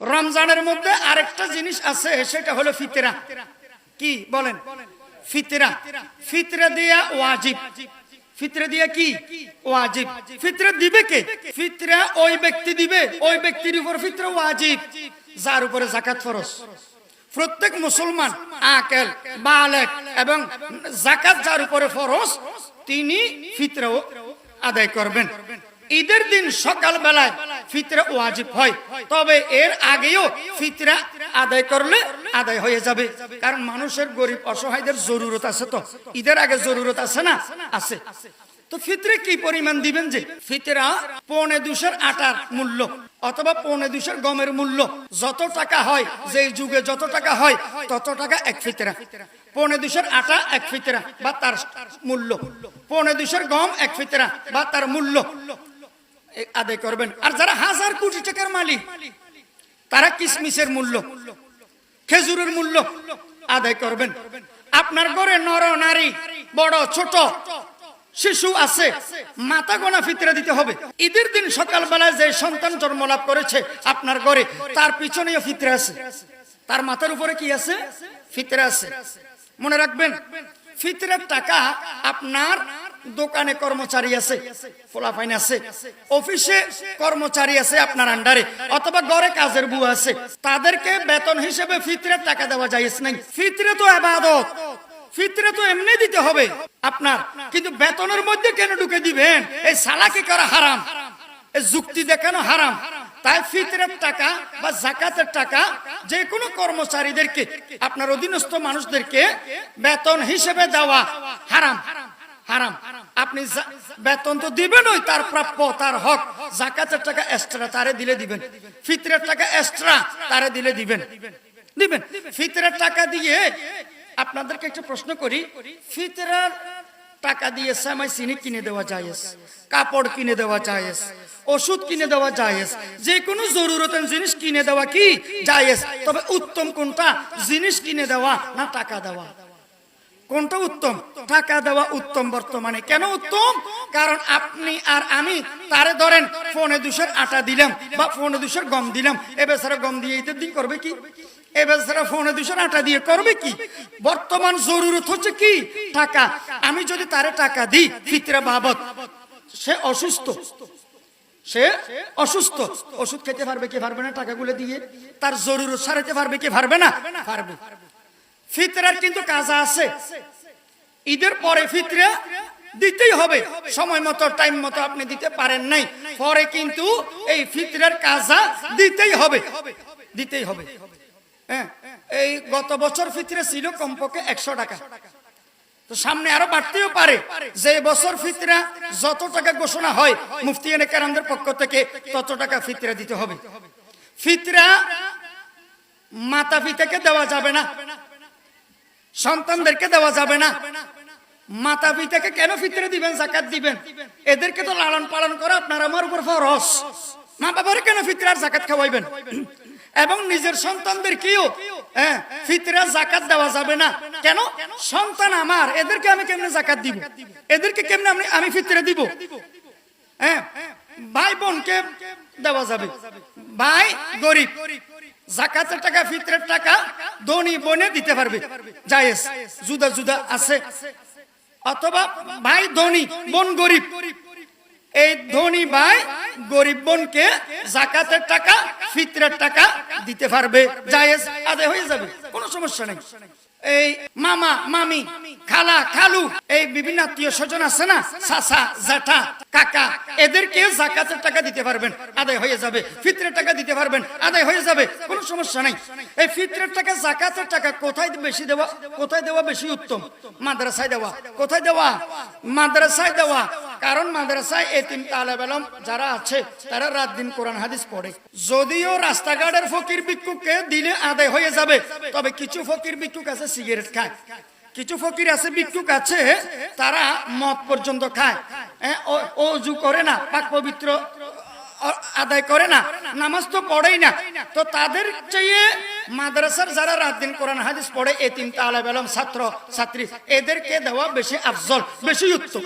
রমজানের মধ্যে আরেকটা জিনিস আছে, সেটা হলো ফিতরা। কি বলেন? ফিতরা। ফিতরা দিয়া ওয়াজিব। ফিতরা দিয়া কি? ওয়াজিব। ফিতরা দিবে কে? ফিতরা ওই ব্যক্তি দিবে। ওই ব্যক্তির উপর ফিতরা ওয়াজিব। যার উপরে জাকাত ফরজ। প্রত্যেক মুসলমান, আকেল, বালেক এবং জাকাত যার উপরে ফরজ, তিনি ফিতরাও আদায় করবেন। ঈদের দিন সকাল বেলায় ফিতরা ওয়াজিব হয়। তবে এর আগেও ফিতরা আদায় করলে আদায় হয়ে যাবে। কারণ মানুষের গরিব অসহায়দের জরুরত আছে তো। ঈদের আগে জরুরত আছে না? আছে। তো ফিতরে কি পরিমাণ দিবেন যে? ফিতরা পৌনে দুশের আটার মূল্য অথবা পৌনে দুশের গমের মূল্য। যত টাকা হয় যে যুগে যত টাকা হয়, তত টাকা এক ফিতরা। পৌনে দুশের আটা এক ফিতরা বা তার মূল্য। পৌনে দুশের গম এক ফিতরা বা তার মূল্য। আদায় করবেন। আর যারা হাজার কোটি টাকার মালিক, তারা কিসমিসের মূল্য, খেজুরের মূল্য আদায় করবেন। আপনার ঘরে নর, নারী, বড়, ছোট, শিশু আছে মাথা গোনা ফিতরা দিতে হবে। ঈদের দিন সকালবেলায় যে সন্তান জন্ম লাভ করেছে আপনার ঘরে, তার পিছনেও ফিতরা আছে। তার মাথার উপরে কি আছে? ফিতরা আছে। মনে রাখবেন, ফিতরের টাকা আপনার দোকানে কর্মচারী আছে, ফোলাফাইন আছে, অফিসে কর্মচারী আছে আপনার আন্ডারে, অথবা ঘরে কাজের বউ আছে, তাদেরকে বেতন হিসেবে ফিতরের টাকা দেওয়া যায় নাই। ফিতরে তো আবাদত, ফিতরে তো এমনি দিতে হবে আপনার, কিন্তু বেতনের মধ্যে কেন ঢুকে দিবেন? এই সালাকি করা হারাম, এই যুক্তি দেখানো হারাম? তাই ফিতরের টাকা বা জাকাতের টাকা যে কোনো কর্মচারীদেরকে, আপনার অধীনস্থ মানুষদেরকে বেতন হিসেবে দেওয়া হারাম হারাম। আপনি বেতন তো দিবেনই, তার প্রাপ্য, তার হক। জাকাতের টাকা এক্সট্রা তারে দিলে দিবেন। ফিতরের টাকা এক্সট্রা তারে দিলে দিবেন। দিবেন। ফিতরের টাকা দিয়ে আপনাদেরকে একটা প্রশ্ন করি, ফিতরার টাকা দিয়ে সামাই চিনি কিনে দেওয়া যায় কাপড় কিনে দেওয়া যায় ওষুধ কিনে দেওয়া যায় যে কোনো জরুরতের জিনিস কিনে দেওয়া কি? যায় তবে উত্তম কোনটা? জিনিস কিনে দেওয়া না টাকা দেওয়া? কোনটা উত্তম? টাকা দেওয়া উত্তম বর্তমানে। কেন উত্তম? কারণ আপনি আর আমি তারে ধরেন, ফোনে দুশোর আটা দিলাম বা ফোনে দুশোর গম দিলাম। এ বেচারা গম দিয়ে ঈদের করবে কি? এ বেচারা ফোনে দুশোর আটা দিয়ে করবে কি? বর্তমান জরুরত হচ্ছে কি? টাকা। আমি যদি তারে টাকা দিই, ফিতরা বাবদ, সে অসুস্থ। সে অসুস্থ। ওষুধ খেতে পারবে কি পারবে না টাকাগুলো দিয়ে? তার জরুরত সারাতে পারবে কি পারবে না? পারবে। ফিতরার কিন্তু কাজা আছে। ঈদের পরে ফিতরা দিতেই হবে। সময় মতো টাইম মতো আপনি দিতে পারেন নাই। পরে কিন্তু এই ফিতরার কাজা দিতেই হবে। দিতেই হবে। হ্যাঁ এই গত বছর ফিতরা ছিল কমপক্ষে একশো টাকা। তো সামনে আরও বাড়তেও পারে। যে বছর ফিতরা যত টাকা ঘোষণা হয়, মুফতি এনে কারামদের পক্ষ থেকে তত টাকা ফিতরা দিতে হবে। ফিতরা মাতা পিতাকে দেওয়া যাবে না। সন্তানদেরকে দেওয়া যাবে না। মাতা পিতাকে কেন ফিতরে দিবেন, জাকাত দিবেন? এদেরকে তো লালন পালন করা আপনার আমার উপর ফরস মা বাবার কেন ফিতরার জাকাত খাওয়াইবেন? এবং নিজের সন্তানদেরকেও হ্যাঁ ফিতরা জাকাত দেওয়া যাবে না। কেন? সন্তান আমার, এদেরকে আমি কেমনে জাকাত দিব? এদেরকে কেমনে আমি আমি ফিতরে দিব? হ্যাঁ ভাই বোনকে দেওয়া যাবে। ভাই গরিব। জাকাতের টাকা, ফিতরের টাকা ধনী বনে দিতে পারবে। জায়েজ জুদা জুদা আছে। অথবা ভাই ধনী, বোন গরিব। এই ধনী ভাই গরিব বোনকে জাকাতের টাকা, ফিতরের টাকা দিতে পারবে। জায়েজ আদায় হয়ে যাবে, কোনো সমস্যা নেই। এই মামা, মামি, খালা, খালু, এই বিভিন্ন আত্মীয় স্বজন আছে না? সাসা জ্যাঠা কাকা এদেরকে জাকাতের টাকা দিতে পারবেন। আদায় হয়ে যাবে। ফিতরের টাকা দিতে পারবেন। আদায় হয়ে যাবে। কোনো সমস্যা নাই। এই ফিতরের টাকা, জাকাতের টাকা কোথায় বেশি দেওয়া? কোথায় দেওয়া বেশি উত্তম? মাদ্রাসায় দেওয়া। কোথায় দেওয়া? মাদ্রাসায় দেওয়া। কারণ মাদ্রাসায় এতিম তালেব আলম যারা আছে, তারা রাত দিন কোরআন হাদিস পড়ে। যদিও রাস্তাঘাটের ফকির ভিক্ষুককে দিলে আদায় হয়ে যাবে, তবে কিছু ফকির ভিক্ষুক আছে সিগারেট খায়। কিছু ফকির আছে ভিক্ষুক আছে, তারা মদ পর্যন্ত খায়। অজু করে না, পাক পবিত্র আদায় করে না, নামাজ তো পড়েই না। তো তাদের চেয়ে মাদ্রাসার যারা রাত দিন কোরআন হাদিস পড়ে, এতিম তালেব আলম ছাত্র, ছাত্রী, এদেরকে দেওয়া বেশি আফজল, বেশি উত্তম।